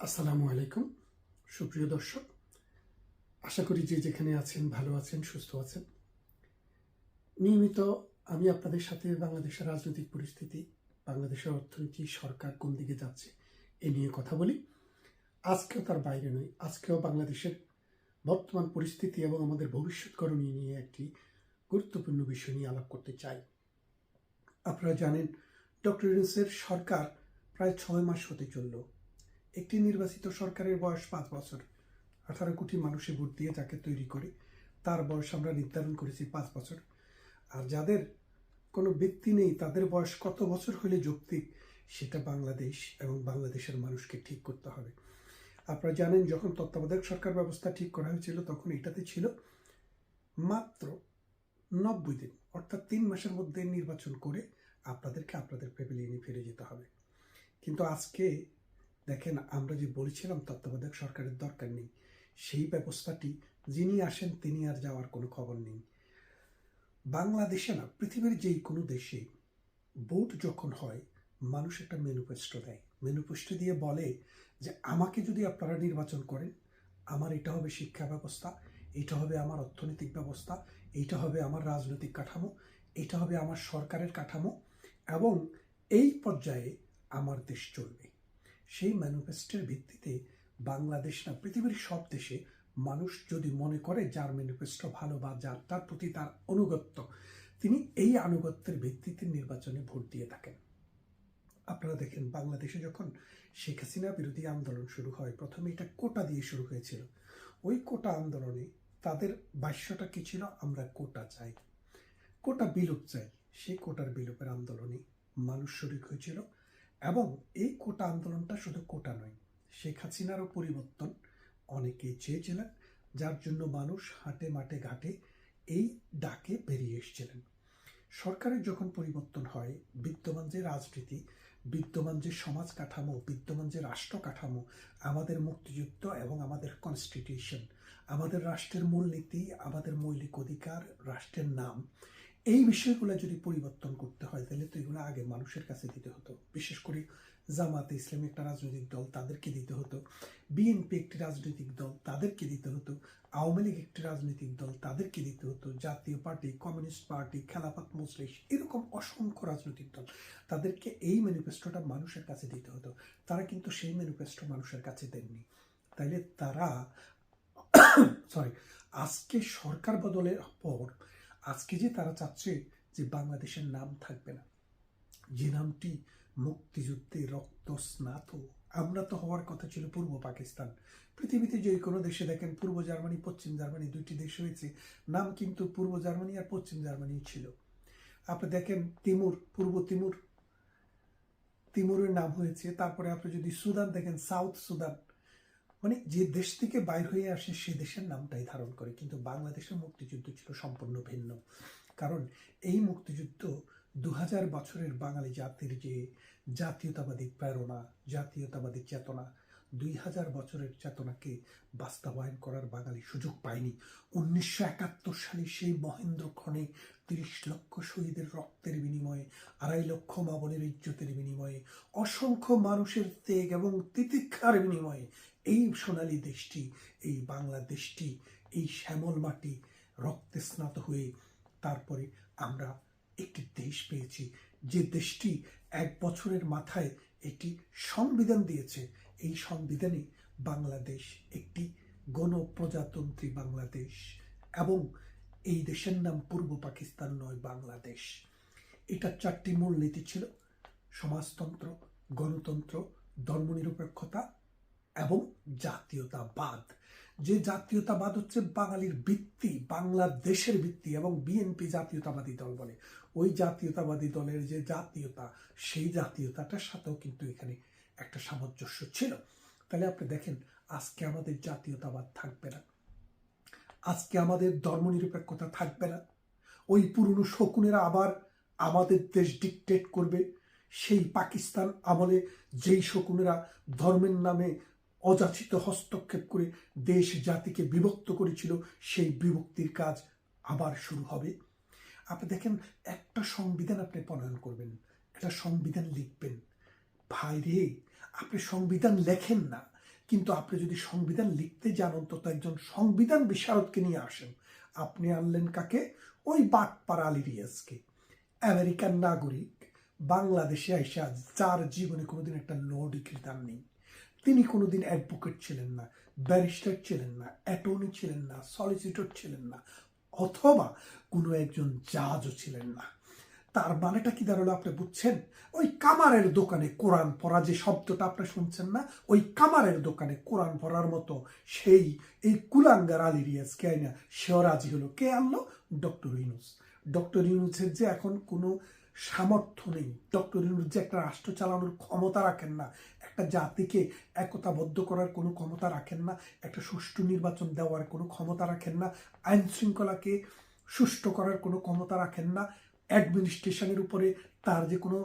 আসসালামু আলাইকুম। সুপ্রিয় দর্শক, আশা করি যে যেখানে আছেন, ভালো আছেন, সুস্থ আছেন। নিয়মিত আমি আপনাদের সাথে বাংলাদেশের রাজনৈতিক পরিস্থিতি, বাংলাদেশের অর্থনীতি, সরকার কোন দিকে যাচ্ছে এ নিয়ে কথা বলি। আজকেও তার বাইরে নয় আজকেও বাংলাদেশের বর্তমান পরিস্থিতি এবং আমাদের ভবিষ্যৎ করণীয় নিয়ে একটি গুরুত্বপূর্ণ বিষয় নিয়ে আলাপ করতে চাই। আপনারা জানেন, ডক্টর ইউনুসের সরকার প্রায় ছয় মাস হতে চলল। একটি নির্বাচিত সরকারের বয়স পাঁচ বছর। আঠারো কোটি মানুষে ভোট দিয়ে যাকে তৈরি করে। তার বয়স আমরা নির্ধারণ করেছি পাঁচ বছর। আর যাদের কোনো ব্যক্তি নেই, তাদের বয়স কত বছর হলে যৌক্তিক, সেটা বাংলাদেশ এবং বাংলাদেশের মানুষকে ঠিক করতে হবে। আপনারা জানেন, যখন তত্ত্বাবধায়ক সরকার ব্যবস্থা ঠিক করা হয়েছিল, তখন এটাতে ছিল মাত্র নব্বই দিন, অর্থাৎ তিন মাসের মধ্যে নির্বাচন করে আপনাদেরকে আপনাদের প্যাভিলিয়নে ফিরে যেতে হবে। কিন্তু আজকে দেখেন, আমরা যে বলেছিলাম তত্ত্বাবধায়ক সরকারের দরকার নেই, সেই ব্যবস্থাটি যিনি আসেন তিনি আর যাওয়ার কোনো খবর নেই। বাংলাদেশে না, পৃথিবীর যেই কোনো দেশে ভোট যখন হয়, মানুষ একটা ম্যানিফেস্টো দেয়। ম্যানিফেস্টো দিয়ে বলে যে, আমাকে যদি আপনারা নির্বাচন করেন, আমার এটা হবে শিক্ষা ব্যবস্থা, এটা হবে আমার অর্থনৈতিক ব্যবস্থা, এটা হবে আমার রাজনৈতিক কাঠামো, এটা হবে আমার সরকারের কাঠামো এবং এই পর্যায়ে আমার দেশ চলবে। সেই ম্যানিফেস্টোর ভিত্তিতে বাংলাদেশ না, পৃথিবীর সব দেশে মানুষ যদি মনে করে যার ম্যানিফেস্টো ভালো বা যার, তার প্রতি তার অনুগত্য তিনি এই আনুগত্যের ভিত্তিতে নির্বাচনে ভোট দিয়ে থাকেন। আপনারা দেখেন বাংলাদেশে যখন শেখ হাসিনা বিরোধী আন্দোলন শুরু হয়, প্রথমে এটা কোটা দিয়ে শুরু হয়েছিল। ওই কোটা আন্দোলনে তাদের ভাষ্যটা কি ছিল? আমরা কোটা চাই। কোটা বিলুপ চাই। সেই কোটার বিলুপের আন্দোলনে মানুষ শরিক হয়েছিল। এবং এই কোটা আন্দোলনটা শুধু কোটা নয়, শেখ হাসিনারও পরিবর্তন অনেকেই চেয়েছিলেন, যার জন্য মানুষ হাটে মাঠে ঘাটে এই ডাকে বেরিয়ে এসেছিলেন। সরকারের যখন পরিবর্তন হয়, বিদ্যমান যে রাজনীতি, বিদ্যমান যে সমাজ কাঠামো, বিদ্যমান যে রাষ্ট্র কাঠামো, আমাদের মুক্তিযুদ্ধ এবং আমাদের কনস্টিটিউশন আমাদের রাষ্ট্রের মূলনীতি, আমাদের মৌলিক অধিকার, রাষ্ট্রের নাম এই বিষয়গুলো যদি পরিবর্তন করতে হয়, তাহলে তো এগুলো আগে মানুষের কাছে দিতে হতো। বিশেষ করে জামাতে ইসলামী একটা রাজনৈতিক দল তাদেরকে দিতে হতো। বিএনপি একটি রাজনৈতিক দল তাদেরকে দিতে হতো। আওয়ামী লীগ একটি রাজনৈতিক দল তাদেরকে দিতে হতো। জাতীয় party, communist party, Khelafat Majlis, এরকম অসংখ্য রাজনৈতিক দল তাদেরকে এই ম্যানিফেস্টোটা মানুষের কাছে দিতে হতো। তারা কিন্তু সেই ম্যানিফেস্টো মানুষের কাছে দেননি। তাইলে তারা সরি আজকে সরকার বদলের পর আজকে যে তারা চাচ্ছে যে বাংলাদেশের নাম থাকবে না, যে নামটি মুক্তিযুদ্ধে রক্ত স্নাত, আমরা তো হওয়ার কথা ছিল পূর্ব পাকিস্তান। পৃথিবীতে যে কোনো দেশে দেখেন পূর্ব জার্মানি, পশ্চিম জার্মানি দুইটি দেশ হয়েছে নাম কিন্তু পূর্ব জার্মানি আর পশ্চিম জার্মানি ছিল। আপনি দেখেন তিমুর, পূর্ব তিমুর, তিমুরের নাম হয়েছে, তারপরে আপনি যদি সুদান দেখেন, সাউথ সুদান মানে যে দেশ থেকে বাইর হয়ে আসে, সে দেশের নামটাই ধারণ করে। কিন্তু বাংলাদেশের মুক্তিযুদ্ধ ছিল সম্পূর্ণ ভিন্ন। কারণ এই মুক্তিযুদ্ধ দু হাজার বছরের বাঙালি জাতির যে জাতীয়তাবাদী প্রেরণা, জাতীয়তাবাদী চেতনা দুই হাজার বছরের চেতনাকে বাস্তবায়ন করার বাঙালি সুযোগ পায়নি। উনিশশো একাত্তর সালে সেই মহেন্দ্র ক্ষণে তিরিশ লক্ষ শহীদের রক্তের বিনিময়ে, আড়াই লক্ষ মাবনের ইজ্জতের বিনিময়ে, অসংখ্য মানুষের ত্যাগ এবং তিতিক্ষার বিনিময়ে এই সোনালী দেশটি, এই বাংলাদেশটি, এই শ্যামল মাটি রক্তে স্নাত হয়ে তারপরে আমরা একটি দেশ পেয়েছি। যে দেশটি এক বছরের মাথায় একটি সংবিধান দিয়েছে এই সংবিধানে বাংলাদেশ একটি গণপ্রজাতন্ত্রী বাংলাদেশ এবং এই দেশের নাম পূর্ব পাকিস্তান নয় বাংলাদেশ। এটা চারটি মূলনীতি ছিল, সমাজতন্ত্র, গণতন্ত্র, ধর্মনিরপেক্ষতা এবং জাতীয়তাবাদ। যে জাতীয়তাবাদ হচ্ছে বাঙালির ভিত্তি, বাংলাদেশের ভিত্তি এবং বিএনপি জাতীয়তাবাদী দল বলে। ওই জাতীয়তাবাদী দলের যে জাতীয়তা, সেই জাতীয়তাটার সাথেও কিন্তু এখানে একটা সামঞ্জস্য ছিল। তাহলে আপনি দেখেন, আজকে আমাদের জাতীয়তাবাদ থাকবে না। আজকে আমাদের ধর্মনিরপেক্ষতা থাকবে না। ওই পুরনো শকুনেরা আবার আমাদের দেশ ডিকটেট করবে। সেই পাকিস্তান আমলে যেই শকুনেরা ধর্মের নামে অযাচিত হস্তক্ষেপ করে দেশ জাতিকে বিভক্ত করেছিল, সেই বিভক্তির কাজ আবার শুরু হবে। আপনি দেখেন, একটা সংবিধান আপনি প্রণয়ন করবেন, একটা সংবিধান লিখবেন। ভাই রে আপনি সংবিধান লেখেন না, কিন্তু আপনি যদি সংবিধান লিখতে যান, অন্তত একজন সংবিধান বিশারদকে নিয়ে আসেন। আপনি আনলেন কাকে? ওই বাটপার আলী রিয়াজকে আমেরিকান নাগরিক, বাংলাদেশে আইসা যার জীবনে কোনোদিন একটা ল ডিগ্রি তার নেই। তিনি কোনোদিন অ্যাডভোকেট ছিলেন না, ব্যারিস্টার ছিলেন না, অ্যাটর্নি ছিলেন না, সলিসিটর ছিলেন না, অথবা কোনো একজন জাজও ছিলেন না। তার মানেটা কি দাঁড়াল আপনি বুঝছেন? ওই কামারের দোকানে কোরআন পড়া যে শব্দটা আপনি শুনছেন না, ওই কামারের দোকানে কোরআন পড়ার মতো সেই এই কুলাঙ্গার আলী রিয়াজকে আইনা? সেও রাজি হলো। কে আনলো? ডক্টর ইউনুস। ডক্টর ইউনুসের যে এখন কোনো সামর্থ্য নেই, ডক্টর ইউনুস যে একটা রাষ্ট্র চালানোর ক্ষমতা রাখেন না, একটা জাতিকে একতাবদ্ধ করার কোনো ক্ষমতা রাখেন না, একটা সুষ্ঠু নির্বাচন দেওয়ার কোনো ক্ষমতা রাখেন না আইন শৃঙ্খলাকে সুষ্ঠু করার কোনো ক্ষমতা রাখেন না অ্যাডমিনিস্ট্রেশনের উপরে তার যে কোনো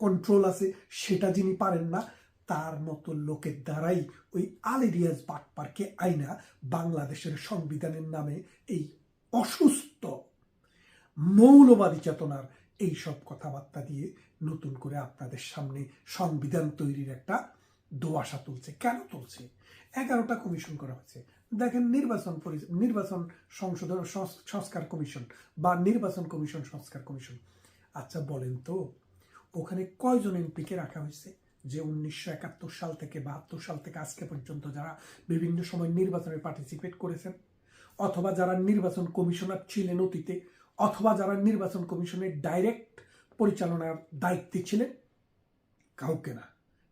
কন্ট্রোল আছে, সেটা যিনি পারেন না, তার মতো লোকের দ্বারাই ওই আলেরিয়াস বাটপারকে আইনা বাংলাদেশের সংবিধানের নামে এই অসুস্থ, মৌলবাদী চেতনার এই সব কথাবার্তা দিয়ে নতুন করে আপনাদের সামনে সংবিধান তৈরির একটা দোয়াশা তুলছে। কেন তুলছে? এগারোটা কমিশন করা হয়েছে। দেখেন নির্বাচন নির্বাচন সংশোধন সংস- সংস্কার কমিশন বা নির্বাচন কমিশন, সংস্কার কমিশন। আচ্ছা বলেন তো, ওখানে কয়জন এমপিকে রাখা হয়েছে? যে উনিশশো একাত্তর সাল থেকে বাহাত্তর সাল থেকে আজকে পর্যন্ত যারা বিভিন্ন সময় নির্বাচনে পার্টিসিপেট করেছেন, অথবা যারা নির্বাচন কমিশনার ছিলেন অতীতে, অথবা যারা নির্বাচন কমিশনের ডাইরেক্ট পরিচালনার দায়িত্বে ছিলেন, কাউকে না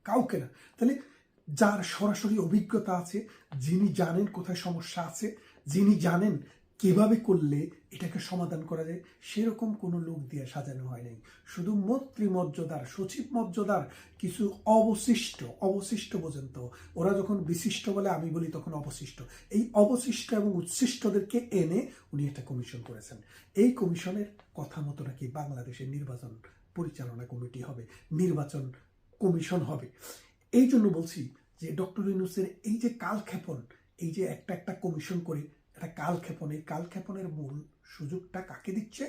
কাউকে না। তাহলে যার সরাসরি অভিজ্ঞতা আছে, যিনি জানেন কোথায় সমস্যা আছে, যিনি জানেন কীভাবে করলে এটাকে সমাধান করা যায়, সেরকম কোনো লোক দিয়ে সাজানো হয় নাই। শুধু মন্ত্রী মর্যাদার, সচিব মর্যাদার কিছু অবশিষ্ট অবশিষ্ট পর্যন্ত। ওরা যখন বিশিষ্ট বলে আমি বলি তখন অবশিষ্ট। এই অবশিষ্ট এবং উচ্ছিষ্টদেরকে এনে উনি একটা কমিশন করেছেন। এই কমিশনের কথা মতো নাকি বাংলাদেশের নির্বাচন পরিচালনা কমিটি হবে, নির্বাচন কমিশন হবে। এই জন্য বলছি যে ডক্টর ইউনুসের এই যে কালক্ষেপণ, এই যে একটা একটা কমিশন করে একটা কালক্ষেপণ, এই কালক্ষেপণের মূল সুযোগটা কাকে দিচ্ছে?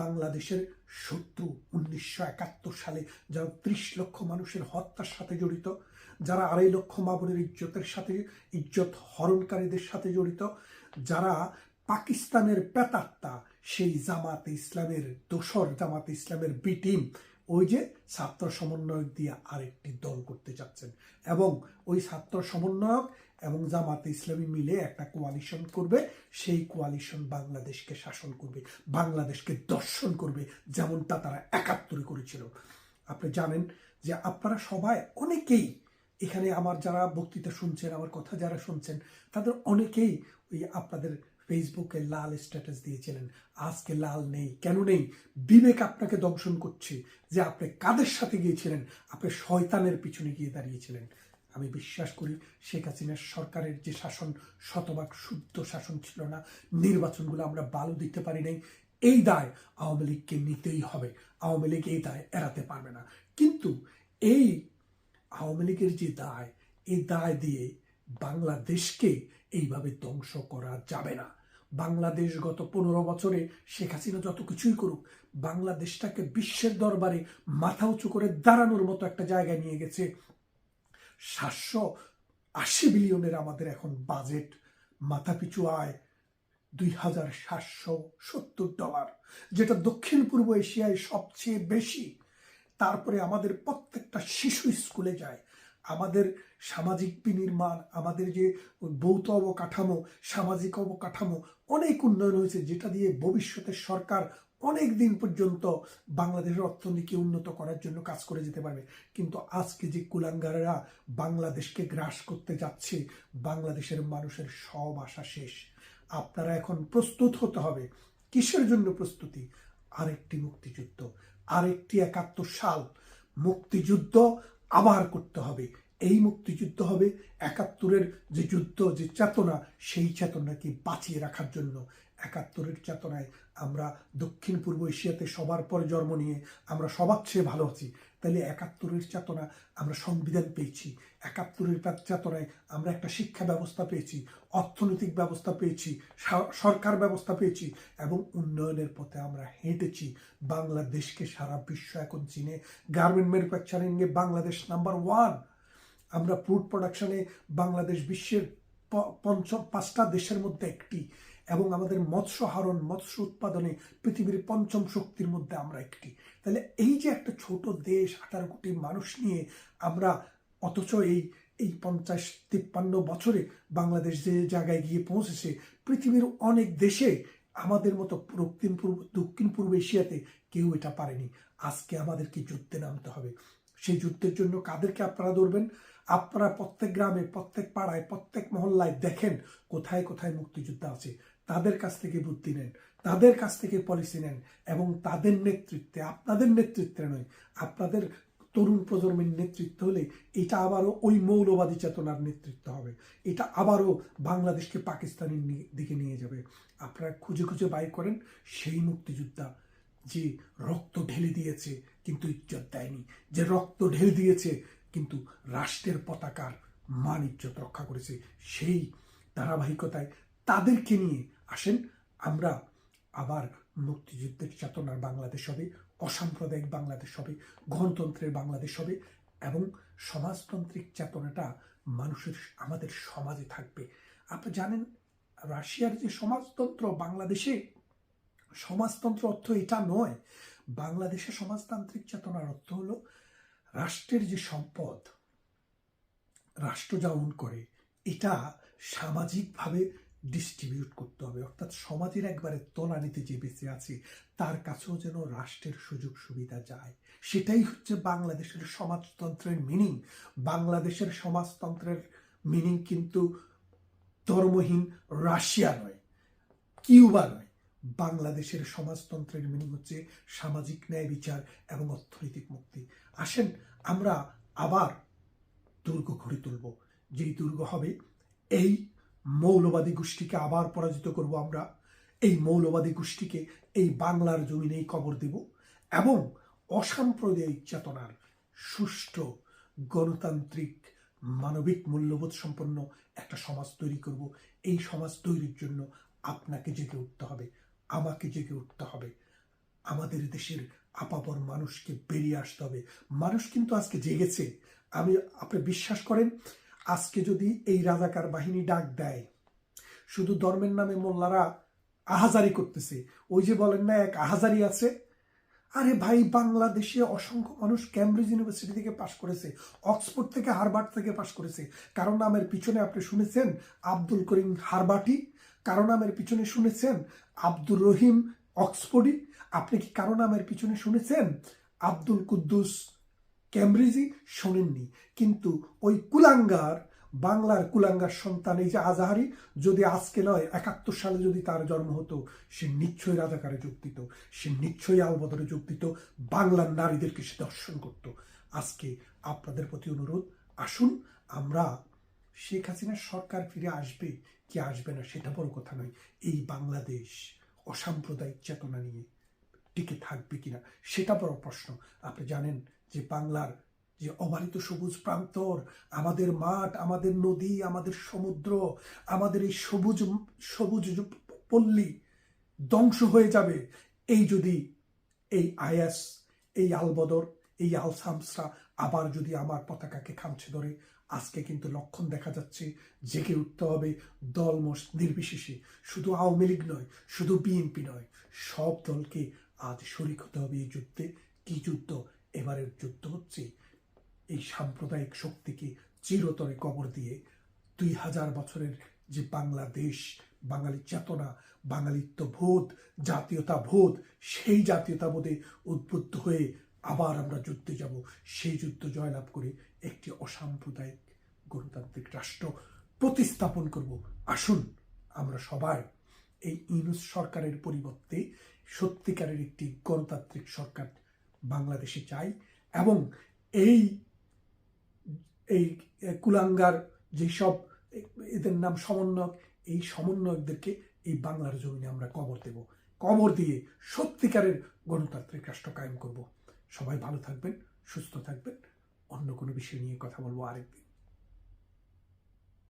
বাংলাদেশের শত্রু উনিশশো একাত্তর সালে যারা ত্রিশ লক্ষ মানুষের হত্যার সাথে জড়িত, যারা আড়াই লক্ষ মাবনের ইজ্জতের সাথে, ইজ্জত হরণকারীদের সাথে জড়িত, যারা পাকিস্তানের পেতাত্তা সেই জামাতে ইসলামের দোসর, জামাতে ইসলামের বি টিম ওই যে ছাত্র সমন্বয়ক দিয়ে আরেকটি দল করতে চাচ্ছেন। এবং ওই ছাত্র সমন্বয়ক এবং জামাতে ইসলামী মিলে একটা কোয়ালিশন করবে। সেই কোয়ালিশন বাংলাদেশকে শাসন করবে, বাংলাদেশকে দর্শন করবে, যেমনটা তারা একাত্তরে করেছিল। আপনি জানেন যে আপনারা সবাই অনেকেই এখানে আমার যারা বক্তৃতা শুনছেন, আমার কথা যারা শুনছেন, তাদের অনেকেই ওই আপনাদের ফেসবুকে লাল স্ট্যাটাস দিয়েছিলেন। আজকে লাল নেই। কেন নেই? বিবেক আপনাকে দংশন করছে যে আপনি কাদের সাথে গিয়েছিলেন? আপনি শয়তানের পিছনে গিয়ে দাঁড়িয়েছিলেন। আমি বিশ্বাস করি শেখ হাসিনার সরকারের যে শাসন, শতভাগ শুদ্ধ শাসন ছিল না, নির্বাচনগুলো আমরা বালু দিতে পারি নাই। এই দায় আওয়ামী লীগকে নিতেই হবে। আওয়ামী লীগ এই দায় এড়াতে পারবে না। কিন্তু এই আওয়ামী লীগের যে দায়, এই দায় দিয়ে বাংলাদেশকে এইভাবে ধ্বংস করা যাবে না। বাংলাদেশ গত পনেরো বছরে শেখ হাসিনা যত কিছুই করুক, বাংলাদেশটাকে বিশ্বের দরবারে মাথা উঁচু করে দাঁড়ানোর মতো একটা জায়গায় নিয়ে গেছে। সাতশো আশি বিলিয়নের আমাদের এখন বাজেট। মাথাপিছু আয় দুই হাজার সাতশো সত্তর ডলার, যেটা দক্ষিণ পূর্ব এশিয়ায় সবচেয়ে বেশি। তারপরে আমাদের প্রত্যেকটা শিশু স্কুলে যায়। আমাদের সামাজিক বিনির্মাণ, আমাদের যে ভৌত অবকাঠামো, সামাজিক অবকাঠামো অনেক উন্নয়ন হয়েছে, যেটা দিয়ে ভবিষ্যতের সরকার অনেক দিন পর্যন্ত বাংলাদেশের অর্থনীতিকে উন্নত করার জন্য কাজ করে যেতে পারবে। কিন্তু আজকে যে কুলাঙ্গারেরা বাংলাদেশকে গ্রাস করতে যাচ্ছে, বাংলাদেশের মানুষের সব আশা শেষ। আপনারা এখন প্রস্তুত হতে হবে। কিসের জন্য প্রস্তুতি? আরেকটি মুক্তিযুদ্ধ, আরেকটি একাত্তর সাল। মুক্তিযুদ্ধ আবার করতে হবে। এই মুক্তিযুদ্ধ হবে। একাত্তরের যে যুদ্ধ, যে চেতনা, সেই চেতনাকে বাঁচিয়ে রাখার জন্য। একাত্তরের চেতনায় আমরা দক্ষিণ পূর্ব এশিয়াতে সবার পর জন্ম নিয়ে আমরা সবার চেয়ে ভালো আছি। তাহলে একাত্তরের চেতনা আমরা সংবিধান পেয়েছি। একাত্তরের চেতনায় আমরা একটা শিক্ষা ব্যবস্থা পেয়েছি, অর্থনৈতিক ব্যবস্থা পেয়েছি সরকার ব্যবস্থা পেয়েছি এবং উন্নয়নের পথে আমরা হেঁটেছি। বাংলাদেশকে সারা বিশ্ব এখন চিনে। গার্মেন্ট ম্যানুফ্যাকচারিংয়ে বাংলাদেশ নাম্বার ওয়ান আমরা ফুড প্রোডাকশনে বাংলাদেশ বিশ্বের পঞ্চম পাঁচটা দেশের মধ্যে একটি। এবং আমাদের মৎস্য হারণ, মৎস্য উৎপাদনে পৃথিবীর পঞ্চম শক্তির মধ্যে আমরা একটি। তাহলে এই যে একটা ছোট দেশ, আঠারো কোটি মানুষ নিয়ে আমরা অথচ এই এই পঞ্চাশ, তিপ্পান্ন বছরে বাংলাদেশ যে জায়গায় গিয়ে পৌঁছেছে, পৃথিবীর অনেক দেশে আমাদের মতো দক্ষিণ পূর্ব দক্ষিণ পূর্ব এশিয়াতে কেউ এটা পারেনি। আজকে আমাদেরকে যুদ্ধে নামতে হবে। সেই যুদ্ধের জন্য কাদেরকে আপনারা ধরবেন? আপনারা প্রত্যেক গ্রামে, প্রত্যেক পাড়ায়, প্রত্যেক মহল্লায় দেখেন কোথায় কোথায় মুক্তিযোদ্ধা আছে। তাদের কাছ থেকে বুদ্ধি নেন, তাদের কাছ থেকে পলিসি নেন এবং তাদের নেতৃত্বে, আপনাদের নেতৃত্বে নয়, আপনাদের তরুণ প্রজন্মের নেতৃত্ব হলে এটা আবারও ওই মৌলবাদী চেতনার নেতৃত্ব হবে। এটা আবারও বাংলাদেশকে পাকিস্তানের দিকে নিয়ে যাবে। আপনারা খুঁজে খুঁজে বাই করেন সেই মুক্তিযোদ্ধা যে রক্ত ঢেলে দিয়েছে কিন্তু ইজ্জত দেয়নি, যে রক্ত ঢেলে দিয়েছে কিন্তু রাষ্ট্রের পতাকার মান ইজ্জত রক্ষা করেছে। সেই ধারাবাহিকতায় তাদেরকে নিয়ে আসেন, আমরা আবার মুক্তিযুদ্ধের চেতনার বাংলাদেশ হবে, অসাম্প্রদায়িক বাংলাদেশ হবে, গণতন্ত্রের বাংলাদেশ হবে এবং সমাজতান্ত্রিক চেতনাটা মানুষের, আমাদের সমাজে থাকবে। আপনি জানেন, রাশিয়ার যে সমাজতন্ত্র বাংলাদেশে, সমাজতন্ত্র অর্থ এটা নয়, বাংলাদেশে সমাজতান্ত্রিক চেতনার অর্থ হলো রাষ্ট্রের যে সম্পদ, রাষ্ট্র যেমন করে, এটা সামাজিকভাবে ডিস্ট্রিবিউট করতে হবে। অর্থাৎ সমাজের একবারে তলানিতে যে বেঁচে আছে, তার কাছেও যেন রাষ্ট্রের সুযোগ সুবিধা যায়। সেটাই হচ্ছে বাংলাদেশের সমাজতন্ত্রের মিনিং বাংলাদেশের সমাজতন্ত্রের মিনিং কিন্তু ধর্মহীন রাশিয়া নয়, কিউবা নয়। বাংলাদেশের সমাজতন্ত্রের মিনিং হচ্ছে সামাজিক ন্যায় বিচার এবং অর্থনৈতিক মুক্তি। আসেন আমরা আবার দুর্গ গড়ে তুলব। যেই দুর্গ হবে, এই মৌলবাদী গোষ্ঠীকে আবার পরাজিত করব আমরা। এই মৌলবাদী গোষ্ঠীকে এই বাংলার জমিনেই কবর দেব এবং অসাম্প্রদায়িক চেতনার সুষ্ঠু, গণতান্ত্রিক, মানবিক মূল্যবোধ সম্পন্ন একটা সমাজ তৈরি করব। এই সমাজ তৈরির জন্য আপনাকে জেগে উঠতে হবে, আমাকে জেগে উঠতে হবে। আমাদের দেশের আপাপর মানুষকে বেরিয়ে আসতে হবে। মানুষ কিন্তু আজকে জেগেছে। আমি, আপনি বিশ্বাস করেন আজকে যদি এই রাজাকার বাহিনী ডাক দেয়, শুধু ধর্মের নামে মোল্লারা আহাজারি করতেছে, ওই যে বলেন না, এক আহাজারি আছে? আরে ভাই, বাংলাদেশে অসংখ্য মানুষ ক্যামব্রিজ ইউনিভার্সিটি থেকে পাশ করেছে অক্সফোর্ড থেকে হারবার্ট থেকে পাশ করেছে। কারও নামের পিছনে আপনি শুনেছেন আব্দুল করিম হারবাটি? কারও নামের পিছনে শুনেছেন আব্দুর রহিম অক্সফোর্ডি? আপনি কি কারও নামের পিছনে শুনেছেন আব্দুল কুদ্দুস ক্যামব্রিজি শোনেননি। কিন্তু ওই কুলাঙ্গার, বাংলার কুলাঙ্গার সন্তান এই যে আজাহারি, যদি আজকে নয়, একাত্তর সালে যদি তার জন্ম হতো, সে নিশ্চয়ই রাজাকারে যোগ দিত, সে নিশ্চয়ই আলবদরে যোগ দিত, বাংলার নারীদেরকে সে দর্শন করত। আজকে আপনাদের প্রতি অনুরোধ, আসুন আমরা শেখ হাসিনার সরকার ফিরে আসবে, কি আসবে না, সেটা বড় কথা নয়। এই বাংলাদেশ অসাম্প্রদায়িক চেতনা নিয়ে। টিকে থাকবে কিনা, সেটা বড় প্রশ্ন। আপনি জানেন যে বাংলার যে অবারিত সবুজ প্রান্তর, আমাদের মাঠ, আমাদের নদী, আমাদের সমুদ্র, আমাদের এই সবুজ সবুজ পল্লী ধ্বংস হয়ে যাবে। এই যদি এই আয়াস এই আলবদর এই আলসামসরা আবার যদি আমার পতাকাকে খামছে ধরে, আজকে কিন্তু লক্ষণ দেখা যাচ্ছে, জেগে উঠতে হবে দলমস নির্বিশেষে। শুধু আওয়ামী লীগ নয়, শুধু বিএনপি নয়, সব দলকে আজ শরিক হতে হবে এই যুদ্ধে। কি যুদ্ধ? এবারের যুদ্ধ হচ্ছে এই সাম্প্রদায়িক শক্তিকে চিরতরে কবর দিয়ে দুই হাজার বছরের যে বাংলাদেশ, বাঙালি চেতনা বাঙালিত্ব বোধ জাতীয়তা বোধ সেই জাতীয়তা বোধে উদ্বুদ্ধ হয়ে আবার আমরা যুদ্ধে যাব। সেই যুদ্ধ জয়লাভ করে একটি অসাম্প্রদায়িক গণতান্ত্রিক রাষ্ট্র প্রতিস্থাপন করব। আসুন আমরা সবাই এই ইউনুস সরকারের পরিবর্তে সত্যিকারের একটি গণতান্ত্রিক সরকার বাংলাদেশে চাই এবং এই এই কুলাঙ্গার যেসব এদের নাম সমন্বয়ক, এই সমন্বয়কদেরকে এই বাংলার জমিনে আমরা কবর দেব। কবর দিয়ে সত্যিকারের গণতান্ত্রিক রাষ্ট্র কায়েম করব। সবাই ভালো থাকবেন, সুস্থ থাকবেন। অন্য কোনো বিষয় নিয়ে কথা বলব আরেকদিন।